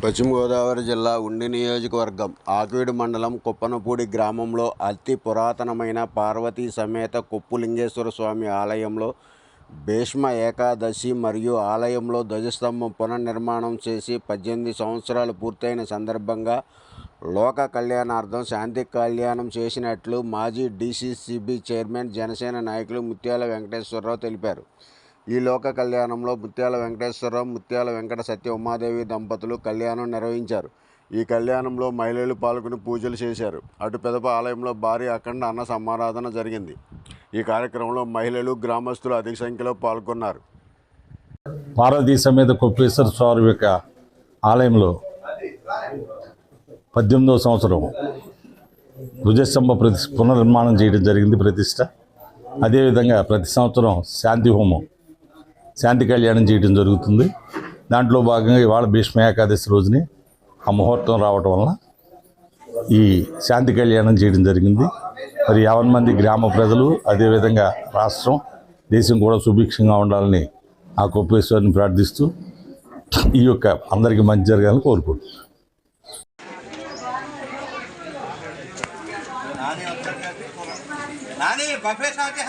పశ్చిమ గోదావరి జిల్లా ఉండి నియోజకవర్గం ఆకివీడు మండలం కుప్పనపూడి గ్రామంలో అతి పురాతనమైన పార్వతీ సమేత కొప్పులింగేశ్వర స్వామి ఆలయంలో భీష్మ ఏకాదశి మరియు ఆలయంలో ధ్వజస్తంభం పునర్నిర్మాణం చేసి పద్దెనిమిది సంవత్సరాలు పూర్తయిన సందర్భంగా లోక కళ్యాణార్థం శాంతి కళ్యాణం చేసినట్లు మాజీ డీసీసీబీ చైర్మన్ జనసేన నాయకులు ముత్యాల వెంకటేశ్వరరావు తెలిపారు. ఈ లోక కళ్యాణంలో ముత్యాల వెంకటేశ్వరరావు ముత్యాల వెంకట సత్య ఉమాదేవి దంపతులు కళ్యాణం నిర్వహించారు. ఈ కళ్యాణంలో మహిళలు పాల్గొని పూజలు చేశారు. అటు పెదప ఆలయంలో భారీ అఖండ అన్న సమారాధన జరిగింది. ఈ కార్యక్రమంలో మహిళలు గ్రామస్తులు అధిక సంఖ్యలో పాల్గొన్నారు. పార్వతీ సమేత కొప్పేశ్వర స్వామి యొక్క ఆలయంలో పద్దెనిమిదవ సంవత్సరం ధ్వజస్తంభ ప్రతి పునర్నిర్మాణం చేయడం జరిగింది ప్రతిష్ట అదేవిధంగా ప్రతి సంవత్సరం శాంతి హోమం శాంతి కళ్యాణం చేయడం జరుగుతుంది. దాంట్లో భాగంగా ఇవాళ భీష్మ ఏకాదశి రోజుని ఆ ముహూర్తం రావటం వలన ఈ శాంతి కళ్యాణం చేయడం జరిగింది. మరి యావన్ మంది గ్రామ ప్రజలు అదేవిధంగా రాష్ట్రం దేశం కూడా సుభిక్షంగా ఉండాలని ఆ కుప్పేశ్వరిని ప్రార్థిస్తూ ఈ యొక్క అందరికీ మంచి జరగాలని కోరుకుంటున్నాను నాని బఫే సాధ్య